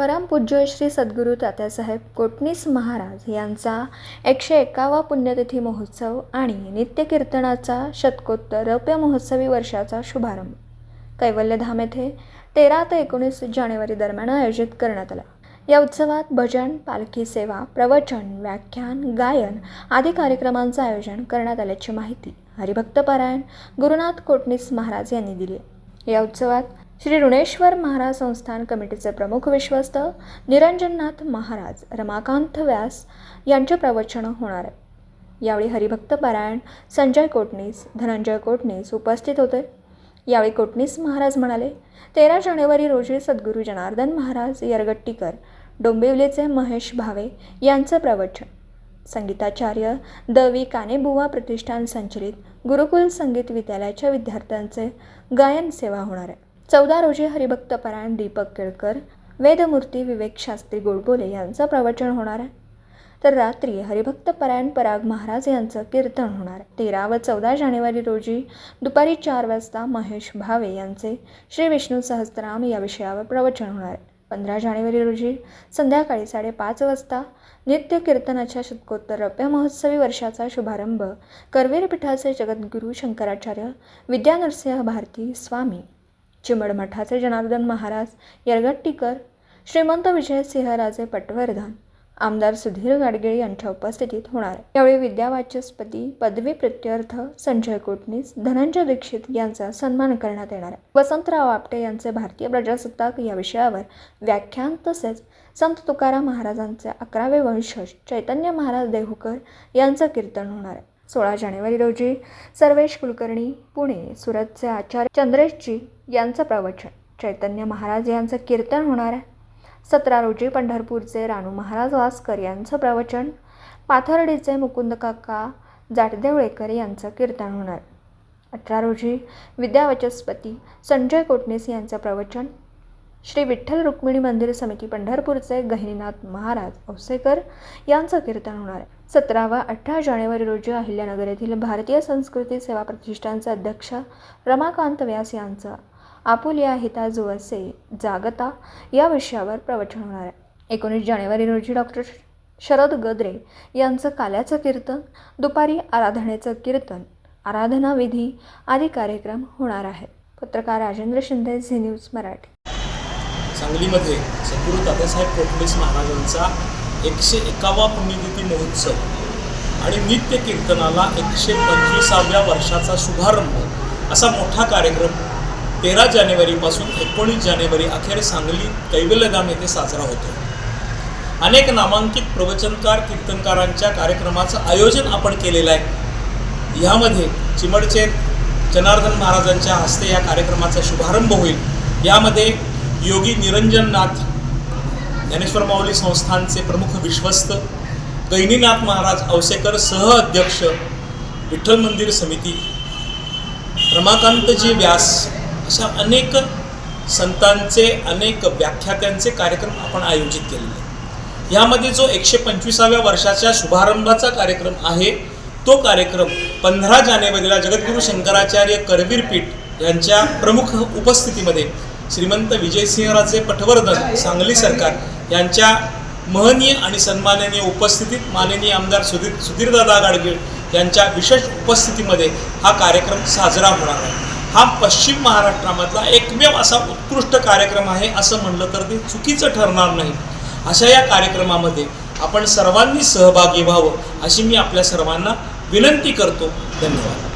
परमपूज्य श्री सद्गुरू तात्यासाहेब कोटणीस महाराज यांचा एकशे एकावा पुण्यतिथी महोत्सव आणि नित्यकीर्तनाचा शतकोत्तर रौप्य महोत्सवी वर्षाचा शुभारंभ. कैवल्यधाम येथे तेरा ते एकोणीस जानेवारी दरम्यान आयोजित करण्यात आला. या उत्सवात भजन पालखी सेवा प्रवचन व्याख्यान गायन आदी कार्यक्रमांचं आयोजन करण्यात आल्याची माहिती हरिभक्तपारायण गुरुनाथ कोटणीस महाराज यांनी दिली या उत्सवात श्री ऋणेश्वर महाराज संस्थान कमिटीचे प्रमुख विश्वस्त निरंजननाथ महाराज रमाकांत व्यास यांचे प्रवचन होणार आहे. यावेळी हरिभक्त पारायण संजय कोटणीस धनंजय कोटणीस उपस्थित होते. यावेळी कोटणीस महाराज म्हणाले तेरा जानेवारी रोजी सद्गुरू जनार्दन महाराज यरगट्टीकर डोंबिवलीचे महेश भावे यांचं प्रवचन. संगीताचार्य द कानेबुवा प्रतिष्ठान संचलित गुरुकुल संगीत विद्यालयाच्या विद्यार्थ्यांचे गायन सेवा होणार आहे. चौदा रोजी हरिभक्त परायण दीपक केळकर वेदमूर्ती विवेक शास्त्री गोडबोले यांचं प्रवचन होणार आहे. तर रात्री हरिभक्त परायण पराग महाराज यांचं कीर्तन होणार आहे. तेरा व चौदा जानेवारी रोजी दुपारी चार वाजता महेश भावे यांचे श्री विष्णू सहस्त्रनाम या विषयावर प्रवचन होणार आहे. पंधरा जानेवारी रोजी संध्याकाळी साडेपाच वाजता नित्य कीर्तनाच्या शतकोत्तर रौप्य महोत्सवी वर्षाचा शुभारंभ करवीर पीठाचे जगद्गुरू शंकराचार्य विद्यानरसिंह भारती स्वामी चिमडमठाचे जनार्दन महाराज यरगट्टीकर श्रीमंत विजयसिंहराजे पटवर्धन आमदार सुधीर गाडगिळे यांच्या उपस्थितीत होणार यावेळी विद्यावाचस्पती पदवी प्रत्यर्थ संजय कोटणीस धनंजय दीक्षित यांचा सन्मान करण्यात येणार आहे. वसंतराव आपटे यांचे भारतीय प्रजासत्ताक या विषयावर व्याख्यान तसेच संत तुकाराम महाराजांचे अकरावे वंशज चैतन्य महाराज देहूकर यांचं कीर्तन होणार आहे. सोळा जानेवारी रोजी सर्वेश कुलकर्णी पुणे सुरतचे आचार्य चंद्रेशजी यांचं प्रवचन. चैतन्य महाराज यांचं कीर्तन होणार आहे. सतरा रोजी पंढरपूरचे रानू महाराज वासकर यांचं प्रवचन. पाथर्डीचे मुकुंद काका जाटदेवळेकर यांचं कीर्तन होणार. अठरा रोजी विद्यावचस्पती संजय कोटणीस यांचं प्रवचन. श्री विठ्ठल रुक्मिणी मंदिर समिती पंढरपूरचे गहिनीनाथ महाराज औसेकर यांचं कीर्तन होणार आहे. सतरा व अठरा जानेवारी रोजी अहिल्यानगर येथील भारतीय संस्कृती सेवा प्रतिष्ठानचे अध्यक्ष रमाकांत व्यास यांचं आपुलिया हिता जुवसे जागता या विषयावर प्रवचन होणार आहे. एकोणीस जानेवारी रोजी डॉक्टर शरद गद्रे यांचं काल्याचं कीर्तन दुपारी आराधनेचं कीर्तन आराधना विधी आदी कार्यक्रम होणार आहेत. पत्रकार राजेंद्र शिंदे झी न्यूज मराठी. सांगलीमध्ये सद्गुरू दादासाहेब कोटणीस महाराजांचा एकशे एकावा पुण्यतिथी महोत्सव आणि नित्य कीर्तनाला एकशे पंचवीसाव्या वर्षाचा शुभारंभ असा मोठा कार्यक्रम तेरा जानेवारीपासून एकोणीस जानेवारी अखेर सांगली कैवल्यधाम येथे साजरा होतो. अनेक नामांकित प्रवचनकार कीर्तनकारांच्या कार्यक्रमाचं आयोजन आपण केलेलं आहे. ह्यामध्ये चिमडचे जनार्दन महाराजांच्या हस्ते या कार्यक्रमाचा शुभारंभ होईल. यामध्ये योगी निरंजननाथ ज्ञानेश्वर माऊली संस्थानचे प्रमुख विश्वस्त गैनीनाथ महाराज औसेकर सह अध्यक्ष विठ्ठल मंदिर समिती रमाकांतजी व्यास अशा अनेक संतांचे अनेक व्याख्यात्यांचे कार्यक्रम आपण आयोजित केलेले यामध्ये जो एकशे पंचवीसाव्या वर्षाच्या शुभारंभाचा कार्यक्रम आहे तो कार्यक्रम पंधरा जानेवारीला जगद्गुरू शंकराचार्य करवीरपीठ यांच्या प्रमुख उपस्थितीमध्ये श्रीमंत विजयसिंहराजे पटवर्धन सांगली सरकार यांच्या महनीय आणि सन्माननीय उपस्थितीत माननीय आमदार सुधीर सुधीरदादा गाडगीळ यांच्या विशेष उपस्थितीमध्ये हा कार्यक्रम साजरा होणार आहे. हा पश्चिम महाराष्ट्रामधला एकमेव असा उत्कृष्ट कार्यक्रम आहे असं म्हणलं तर ते चुकीचं ठरणार नाही. अशा या कार्यक्रमामध्ये आपण सर्वांनी सहभागी व्हावं अशी मी आपल्या सर्वांना विनंती करतो. धन्यवाद.